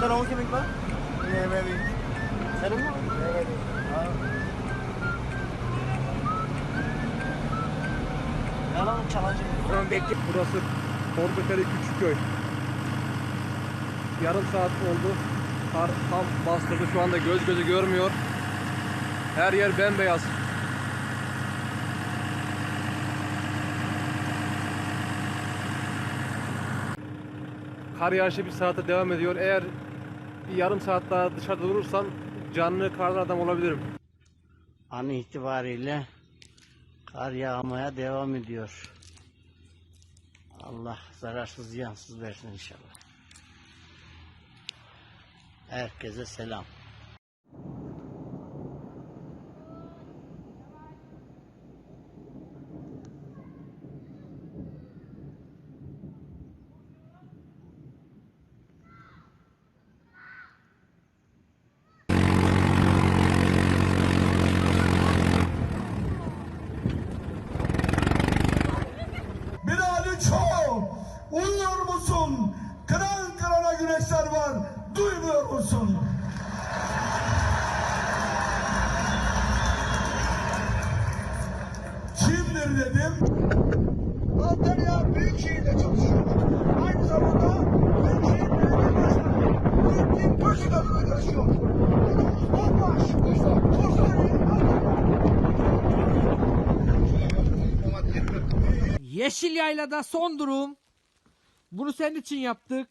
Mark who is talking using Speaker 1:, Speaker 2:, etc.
Speaker 1: tane on kemik var.
Speaker 2: Yemedik.
Speaker 1: Senin mi?
Speaker 2: Yemedik.
Speaker 1: Yalan çalacak.
Speaker 2: Bekle.
Speaker 3: Burası Korbeteli Küçükköy. Yarım saat oldu. Kar tam bastırdı. Şu anda göz gözü görmüyor. Her yer bembeyaz. Kar yağışı bir saate devam ediyor. Eğer bir yarım saat daha dışarıda durursam canlı kardan adam olabilirim.
Speaker 4: An itibariyle kar yağmaya devam ediyor. Allah zararsız ziyansız versin inşallah. Herkese selam.
Speaker 5: Uyuyor musun? Kıran kırana güneşler var, duymuyor musun? Kimdir dedim? Antalya Büyükşehir'de çalışıyor. Aynı zamanda Büyükşehir Belediye Başkanı Nurettin Köşkü'yle çalışıyor. Konumuz bombaş. Kursları
Speaker 6: Yeşil Yayla'da son durum. Bunu senin için yaptık.